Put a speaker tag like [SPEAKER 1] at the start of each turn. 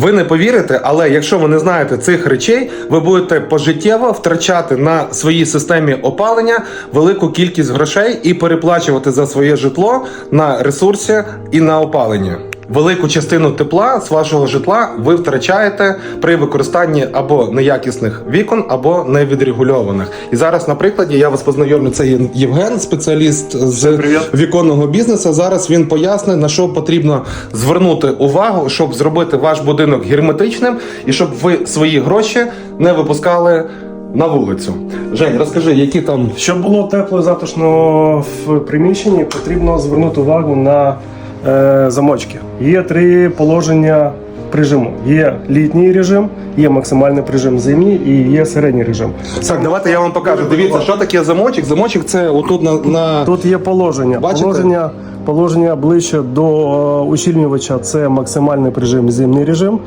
[SPEAKER 1] Ви не повірите, але якщо ви не знаєте цих речей, ви будете пожиттєво втрачати на своїй системі опалення велику кількість грошей і переплачувати за своє житло на ресурсі і на опалення. Велику частину тепла з вашого житла ви втрачаєте при використанні або неякісних вікон, або невідрегульованих. І зараз, на прикладі, я вас познайомлю. Це Євген, спеціаліст з віконного бізнесу. Зараз він пояснить, на що потрібно звернути увагу, щоб зробити ваш будинок герметичним і щоб ви свої гроші не випускали на вулицю. Жень, розкажи, які там
[SPEAKER 2] Щоб було тепло і затишно в приміщенні, потрібно звернути увагу на замочки. Є три положення прижиму. є літній режим, є максимальний прижим зимній і є середній режим.
[SPEAKER 1] так, давайте я вам покажу. Дивіться, що таке замочок. Замочок це отут на, на...
[SPEAKER 2] Тут є положення.
[SPEAKER 1] Бачите?
[SPEAKER 2] Положення, положення ближче до е, ущільнювача це максимальний прижим зимний режим.